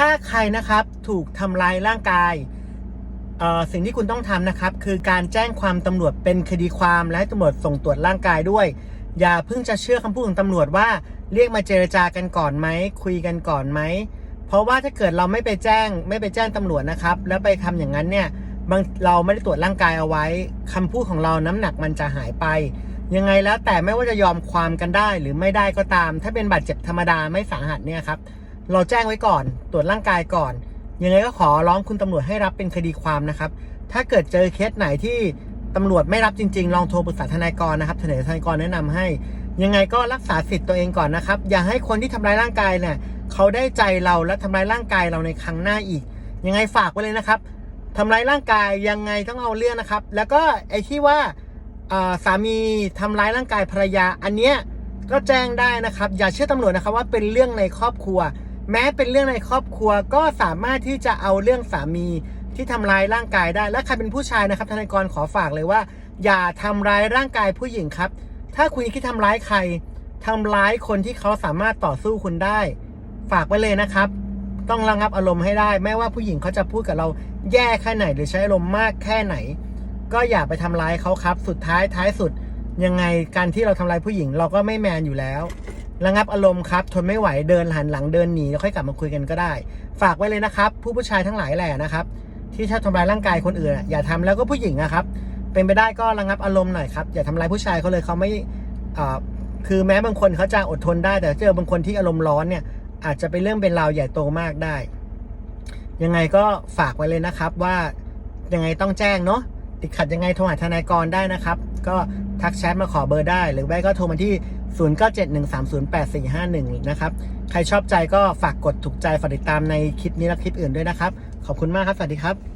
ถ้าใครนะครับถูกทำร้ายร่างกายเอ่อสิ่งที่คุณต้องทำนะครับ คือการแจ้งความตำรวจเป็นคดีความและให้ตำรวจส่งตรวจร่างกายด้วย อย่าเพิ่งจะเชื่อคำพูดของตำรวจว่าเรียกมาเจรจากันก่อนไหมคุยกันก่อนไหมเพราะว่าถ้าเกิดเราไม่ไปแจ้งไม่ไปแจ้งตำรวจนะครับ แล้วไปทำอย่างนั้นเนี่ยบางเราไม่ได้ตรวจร่างกายเอาไว้คำพูดของเราน้ำหนักมันจะหายไป ยังไงแล้วแต่ไม่ว่าจะยอมความกันได้หรือไม่ได้ก็ตาม ถ้าเป็นบาดเจ็บธรรมดาไม่สาหัสเนี่ยครับ เราแจ้งไว้ก่อน ตรวจร่างกายก่อน ยังไงก็ขอร้องคุณตำรวจให้รับเป็นคดีความนะครับ ถ้าเกิดเจอเคสไหนที่ตำรวจไม่รับจริง ๆ ลองโทรปรึกษาทนายกรนะครับทนายทนายกรแนะนำให้ ยังไงก็รักษาสิทธิ์ตัวเองก่อนนะครับ อย่าให้คนที่ทำร้ายร่างกายเนี่ยเขาได้ใจเราและทำร้ายร่างกายเราในครั้งหน้าอีก ยังไงฝากไว้เลยนะครับทำร้ายร่างกายยังไงต้องเอาเรื่องนะครับ แล้วก็ไอ้ที่ว่าอ่าสามีทำร้ายร่างกายภรรยา อันเนี้ยก็แจ้งได้นะครับ อย่าเชื่อตำรวจนะครับว่าเป็นเรื่องในครอบครัว แม้เป็นเรื่องในครอบครัวก็สามารถที่จะเอาเรื่องสามีที่ทำร้ายร่างกายได้ และใครเป็นผู้ชายนะครับทนายกรขอฝากเลยว่า อย่าทำร้ายร่างกายผู้หญิงครับ ถ้าคุณคิดทำร้ายใครทำร้ายคนที่เขาสามารถต่อสู้คุณได้ ฝากไว้เลยนะครับ ต้องระงับอารมณ์ให้ได้ ไม่ว่าผู้หญิงเขาจะพูดกับเราแย่แค่ไหน หรือใช้อารมณ์มากแค่ไหน ก็อย่าไปทำร้ายเขาครับ สุดท้ายท้ายสุด ยังไงการที่เราทำร้ายผู้หญิงเราก็ไม่แมนอยู่แล้ว ระงับอารมณ์ครับ ทนไม่ไหวเดินหันหลังเดินหนีแล้วค่อยกลับมาคุยกันก็ได้ ฝากไว้เลยนะครับ ผู้ผู้ชายทั้งหลายแหละนะครับ ที่ชอบทำร้ายร่างกายคนอื่นอย่าทำแล้วก็ผู้หญิงนะครับ เป็นไปได้ก็ระงับอารมณ์หน่อยครับอย่าทำร้ายผู้ชายเขาเลยเขาไม่คือแม้บางคนเขาจะอดทนได้ แต่เจอบางคนที่อารมณ์ร้อนเนี่ย อาจจะเป็นเรื่องเป็นราวใหญ่โตมากได้ ยังไงก็ฝากไว้เลยนะครับว่ายังไงต้องแจ้งเนาะติดขัดยังไงโทรหาทนายกรได้นะครับ ก็ทักแชทมาขอเบอร์ได้ หรือไม่ก็โทรมาที่ 0971308451 นะครับ ใครชอบใจก็ฝากกดถูกใจ ฝากติดตามในคลิปนี้และคลิปอื่นด้วยนะครับ ขอบคุณมากครับ สวัสดีครับ